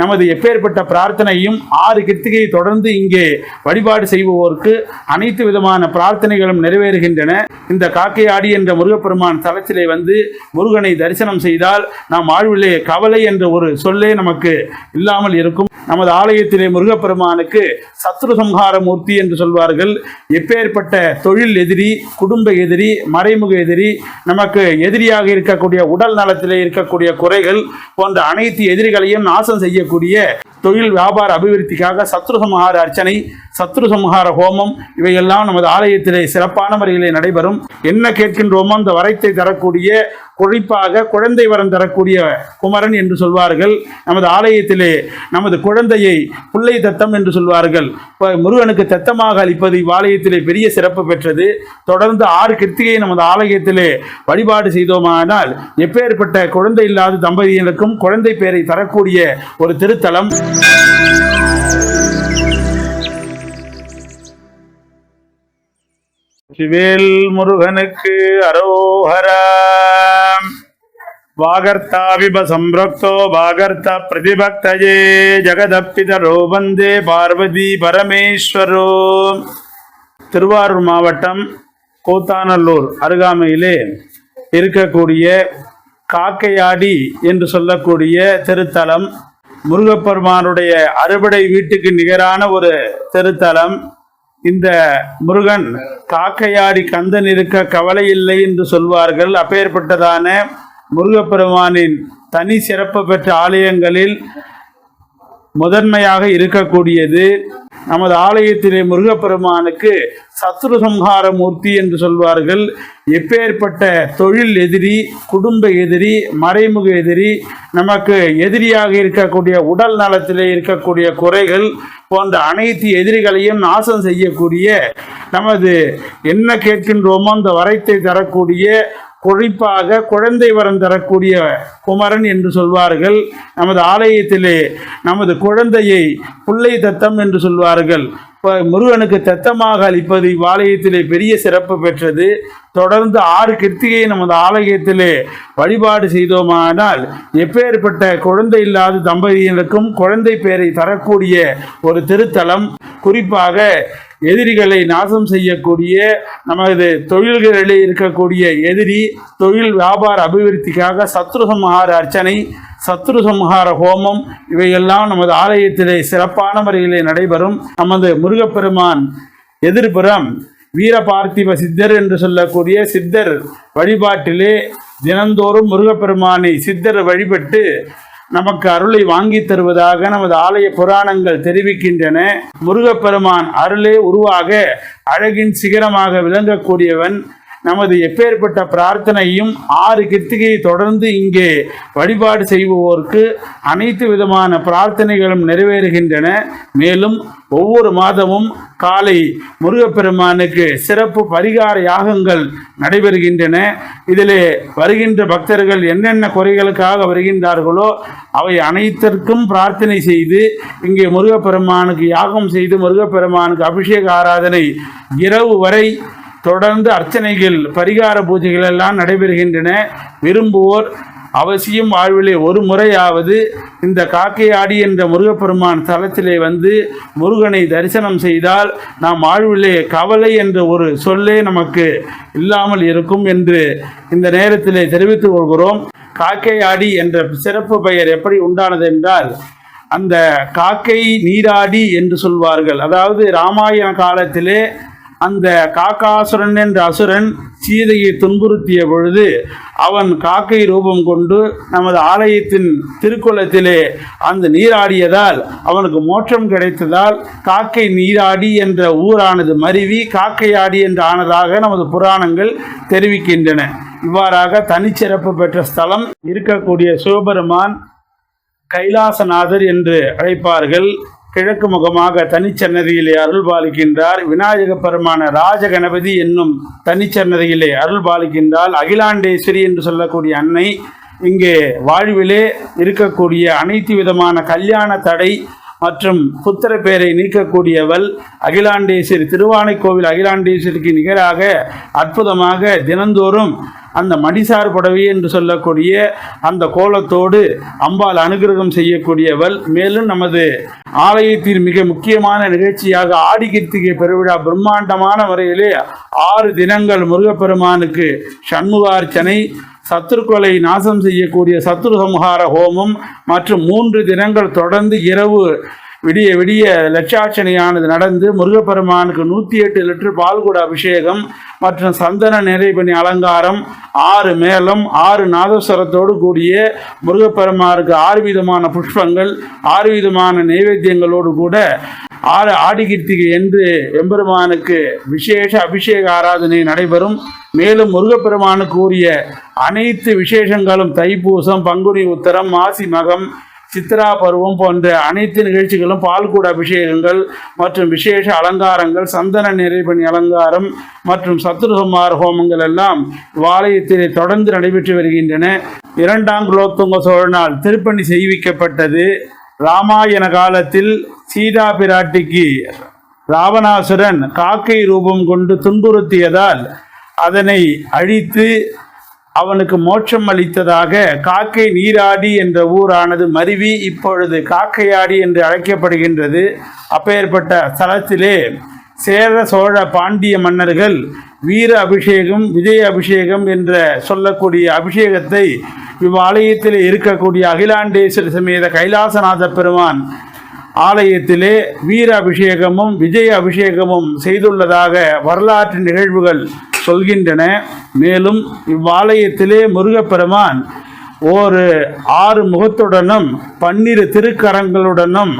நமது எப்பேற்பட்ட பிரார்த்தனையும் ஆறு கிருத்திகையை தொடர்ந்து இங்கே வழிபாடு செய்பவோருக்கு அனைத்து விதமான பிரார்த்தனைகளும் நிறைவேறுகின்றன. இந்த காக்கையாடி என்ற முருகப்பெருமான் தலத்திலே வந்து முருகனை தரிசனம் செய்தால் நாம் வாழ்விலே கவலை என்ற ஒரு சொல்லே நமக்கு இல்லாமல் இருக்கும். நமது ஆலயத்திலே முருகப்பெருமானுக்கு சத்ரு சம்ஹார மூர்த்தி என்று சொல்வார்கள். எப்பேற்பட்ட தொழில் எதிரி குடும்ப எதிரி மறைமுக எதிரி நமக்கு எதிரியாக இருக்கக்கூடிய உடல் நலத்திலே இருக்கக்கூடிய குறைகள் போன்ற அனைத்து எதிரிகளையும் நாசம் செய்ய செய்யக்கூடிய தொழில் வியாபார அபிவிருத்திக்காக சத்ரு சம்ஹார அர்ச்சனை சத்ரு சம்ஹார ஹோமம் இவையெல்லாம் நமது ஆலயத்திலே சிறப்பான முறையிலே நடைபெறும். என்ன கேட்கின்றோமோ அந்த வரைத்தை தரக்கூடிய குறிப்பாக குழந்தை வரம் தரக்கூடிய குமரன் என்று சொல்வார்கள். நமது ஆலயத்திலே நமது குழந்தையை பிள்ளை தத்தம் என்று சொல்வார்கள். முருகனுக்கு தத்தமாக அளிப்பது இவ்வாலயத்திலே பெரிய சிறப்பு பெற்றது. தொடர்ந்து ஆறு கிருத்திகையை நமது ஆலயத்திலே வழிபாடு செய்தோமானால் எப்பேற்பட்ட குழந்தை இல்லாத தம்பதியினருக்கும் குழந்தை பேரை தரக்கூடிய ஒரு திருத்தலம். சிவேல் முருகனுக்கு அரோஹராம் வாகர்த்தாவிப சம்ரக்தோ வாகர்த்த பிரதிபக்தஜே ஜெகதப்பிதரோ வந்தே பார்வதி பரமேஸ்வரோ. திருவாரூர் மாவட்டம் கோத்தானல்லூர் அருகாமையிலே இருக்கக்கூடிய காக்கையாடி என்று சொல்லக்கூடிய திருத்தலம் முருகப்பெருமானுடைய அறுபடை வீட்டுக்கு நிகரான ஒரு திருத்தலம் இந்த முருகன் காக்கையாடி கந்தன் இருக்க கவலை இல்லை என்று சொல்வார்கள். அப்பேற்பட்டதான முருகப்பெருமானின் தனி சிறப்பு பெற்ற ஆலயங்களில் முதன்மையாக இருக்கக்கூடியது நமது ஆலயத்திலே முருகப்பெருமானுக்கு சத்ரு சம்ஹார மூர்த்தி என்று சொல்வார்கள். எப்பேற்பட்ட தொழில் எதிரி குடும்ப எதிரி மறைமுக எதிரி நமக்கு எதிரியாக இருக்கக்கூடிய உடல் நலத்திலே இருக்கக்கூடிய குறைகள் போன்ற அனைத்து எதிரிகளையும் நாசம் செய்யக்கூடிய நமது என்ன கேட்கின்றோமோ அந்த வரைத்தை தரக்கூடிய குறிப்பாக குழந்தை வரம் தரக்கூடிய குமரன் என்று சொல்வார்கள். நமது ஆலயத்திலே நமது குழந்தையை பிள்ளை தத்தம் என்று சொல்வார்கள். இப்போ முருகனுக்கு தத்தமாக அளிப்பது இவ்வாலயத்திலே பெரிய சிறப்பு பெற்றது. தொடர்ந்து ஆறு கிருத்திகையை நமது ஆலயத்திலே வழிபாடு செய்தோமானால் எப்பேற்பட்ட குழந்தை இல்லாத தம்பதியினருக்கும் குழந்தை பேரை தரக்கூடிய ஒரு திருத்தலம். குறிப்பாக எதிரிகளை நாசம் செய்யக்கூடிய நமது தொழில்களிலே இருக்கக்கூடிய எதிரி தொழில் வியாபார அபிவிருத்திக்காக சத்ரு சம்ஹார அர்ச்சனை சத்ரு சம்ஹார ஹோமம் இவையெல்லாம் நமது ஆலயத்திலே சிறப்பான முறையிலே நடைபெறும். நமது முருகப்பெருமான் எதிர்புறம் வீரபார்த்திவ சித்தர் என்று சொல்லக்கூடிய சித்தர் வழிபாட்டிலே தினந்தோறும் முருகப்பெருமானை சித்தர் வழிபட்டு நமக்கு அருளை வாங்கி தருவதாக நமது ஆலய புராணங்கள் தெரிவிக்கின்றன. முருகப்பெருமான் அருளே உருவாக அழகின் சிகரமாக விளங்கக்கூடியவன் நமது எப்பேற்பட்ட பிரார்த்தனையும் ஆறு கிருத்திகையை தொடர்ந்து இங்கே வழிபாடு செய்பவோருக்கு அனைத்து விதமான பிரார்த்தனைகளும் நிறைவேறுகின்றன. மேலும் ஒவ்வொரு மாதமும் காலை முருகப்பெருமானுக்கு சிறப்பு பரிகார யாகங்கள் நடைபெறுகின்றன. இதிலே வருகின்ற பக்தர்கள் என்னென்ன குறைகளுக்காக வருகின்றார்களோ அவை அனைத்திற்கும் பிரார்த்தனை செய்து இங்கே முருகப்பெருமானுக்கு யாகம் செய்து முருகப்பெருமானுக்கு அபிஷேக ஆராதனை இரவு வரை தொடர்ந்து அர்ச்சனைகள் பரிகார பூஜைகள் எல்லாம் நடைபெறுகின்றன. விரும்புவோர் அவசியம் வாழ்விலே ஒரு முறையாவது இந்த காக்கையாடி என்ற முருகப்பெருமான் தலத்திலே வந்து முருகனை தரிசனம் செய்தால் நாம் வாழ்விலே கவலை என்ற ஒரு சொல்லே நமக்கு இல்லாமல் இருக்கும் என்று இந்த நேரத்திலே தெரிவித்துக் கொள்கிறோம். காக்கையாடி என்ற சிறப்பு பெயர் எப்படி உண்டானது என்றால் அந்த காக்கை நீராடி என்று சொல்வார்கள். அதாவது ராமாயண காலத்திலே அந்த காக்காசுரன் என்ற அசுரன் சீதையை துன்புறுத்திய பொழுது அவன் காக்கை ரூபம் கொண்டு நமது ஆலயத்தின் திருக்குளத்திலே அந்த நீராடியதால் அவனுக்கு மோட்சம் கிடைத்ததால் காக்கை நீராடி என்ற ஊரானது மருவி காக்கையாடி என்று ஆனதாக நமது புராணங்கள் தெரிவிக்கின்றன. இவ்வாறாக தனிச்சிறப்பு பெற்ற ஸ்தலம் இருக்கக்கூடிய சிவபெருமான் கைலாசநாதர் என்று அழைப்பார்கள். கிழக்கு முகமாக தனிச்சன்னதியிலே அருள் பாலிக்கின்றார் விநாயக பெருமான ராஜகணபதி என்னும் தனிச்சன்னதியிலே அருள் பாலிக்கின்றால் அகிலாண்டேஸ்வரி என்று சொல்லக்கூடிய அன்னை இங்கே வாழ்விலே இருக்கக்கூடிய அனைத்து விதமான கல்யாண தடை மற்றும் புத்திர பெயரை நீக்கக்கூடியவள் அகிலாண்டேஸ்வரி திருவானைக்கோவில் அகிலாண்டேஸ்வரிக்கு நிகராக அற்புதமாக தினந்தோறும் அந்த மடிசார் புடவை என்று சொல்லக்கூடிய அந்த கோலத்தோடு அம்பாள் அனுகிரகம் செய்யக்கூடியவள். மேலும் நமது ஆலயத்தில் மிக முக்கியமான நிகழ்ச்சியாக ஆடி கிருத்திகை பெருவிழா பிரம்மாண்டமான முறையிலே ஆறு தினங்கள் முருகப்பெருமானுக்கு சண்முகார்ச்சனை சத்துருக்களை நாசம் செய்யக்கூடிய சத்ரு சம்ஹார ஹோமம் மற்றும் மூன்று தினங்கள் தொடர்ந்து இரவு விடிய விடிய லட்சாட்சணையானது நடந்து முருகப்பெருமானுக்கு நூற்றி எட்டு லிட்டர் பால்குட அபிஷேகம் மற்றும் சந்தன நிறைபணி அலங்காரம் ஆறு மேளம் ஆறு நாதஸ்வரத்தோடு கூடிய முருகப்பெருமானுக்கு ஆறு விதமான புஷ்பங்கள் ஆறு விதமான நைவேத்தியங்களோடு கூட ஆறு ஆடிகிருத்திகை என்று எம்பெருமானுக்கு விசேஷ அபிஷேக ஆராதனை நடைபெறும். மேலும் முருகப்பெருமானுக்கு உரிய அனைத்து விசேஷங்களும் தைப்பூசம் பங்குனி உத்தரம் மாசி மகம் சித்ரா பருவம் போன்ற அனைத்து நிகழ்ச்சிகளும் பால்கூட அபிஷேகங்கள் மற்றும் விசேஷ அலங்காரங்கள் சந்தன நிறைபணி அலங்காரம் மற்றும் சத்ருகுமார் ஹோமங்கள் எல்லாம் வாலயத்திலே தொடர்ந்து நடைபெற்று வருகின்றன. இரண்டாம் குலோத்துங்க சோழனால் திருப்பணி செய்விக்கப்பட்டது. ராமாயண காலத்தில் சீதா பிராட்டிக்கு ராவணாசுரன் காக்கை ரூபம் கொண்டு துன்புறுத்தியதால் அதனை அழித்து அவனுக்கு மோட்சம் அளித்ததாக காக்கை நீராடி என்ற ஊரானது மருவி இப்பொழுது காக்கையாடி என்று அழைக்கப்படுகின்றது. அப்பேற்பட்ட ஸ்தலத்திலே சேர சோழ பாண்டிய மன்னர்கள் வீர அபிஷேகம் விஜய அபிஷேகம் என்ற சொல்லக்கூடிய அபிஷேகத்தை இவ்வாலயத்தில் இருக்கக்கூடிய அகிலாண்டேஸ்வர சமேத கைலாசநாத பெருமான் ஆலயத்திலே வீர அபிஷேகமும் விஜய அபிஷேகமும் செய்துள்ளதாக வரலாற்று நிகழ்வுகள் சொல்கின்றன. மேலும் இவ்வாலயத்திலே முருகப்பெருமான் ஒரு ஆறு முகத்துடனும் பன்னிரு திருக்கரங்களுடனும்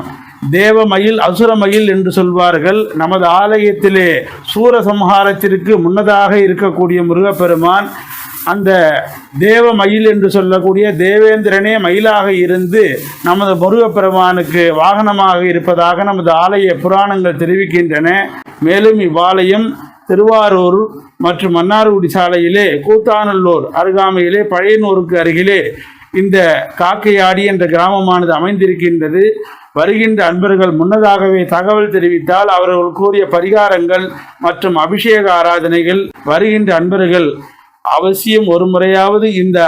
தேவமயில் அசுரமயில் என்று சொல்வார்கள். நமது ஆலயத்திலே சூரசம்ஹாரத்திற்கு முன்னதாக இருக்கக்கூடிய முருகப்பெருமான் அந்த தேவ மயில் என்று சொல்லக்கூடிய தேவேந்திரனே மயிலாக இருந்து நமது முருகப்பெருமானுக்கு வாகனமாக இருப்பதாக நமது ஆலய புராணங்கள் தெரிவிக்கின்றன. மேலும் இவ்வாலயம் திருவாரூர் மற்றும் மன்னார்குடி சாலையிலே கூத்தாநல்லூர் அருகாமையிலே பழையனூருக்கு அருகிலே இந்த காக்கையாடி என்ற கிராமமானது அமைந்திருக்கின்றது. வருகின்ற அன்பர்கள் முன்னதாகவே தகவல் தெரிவித்தால் அவர்கள் கூறிய பரிகாரங்கள் மற்றும் அபிஷேக ஆராதனைகள் வருகின்ற அன்பர்கள் அவசியம் ஒரு முறையாவது இந்த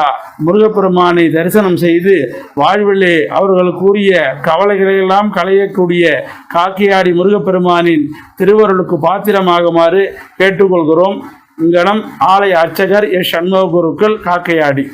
முருகப்பெருமானை தரிசனம் செய்து வாழ்விலே அவர்கள் கூறிய கவலைகளையெல்லாம் களையக்கூடிய காக்கையாடி முருகப்பெருமானின் திருவருளுக்கு பாத்திரமாகுமாறு கேட்டுக்கொள்கிறோம். இங்கனம் ஆலய அர்ச்சகர் எஸ் சண்முக குருக்கள் காக்கையாடி.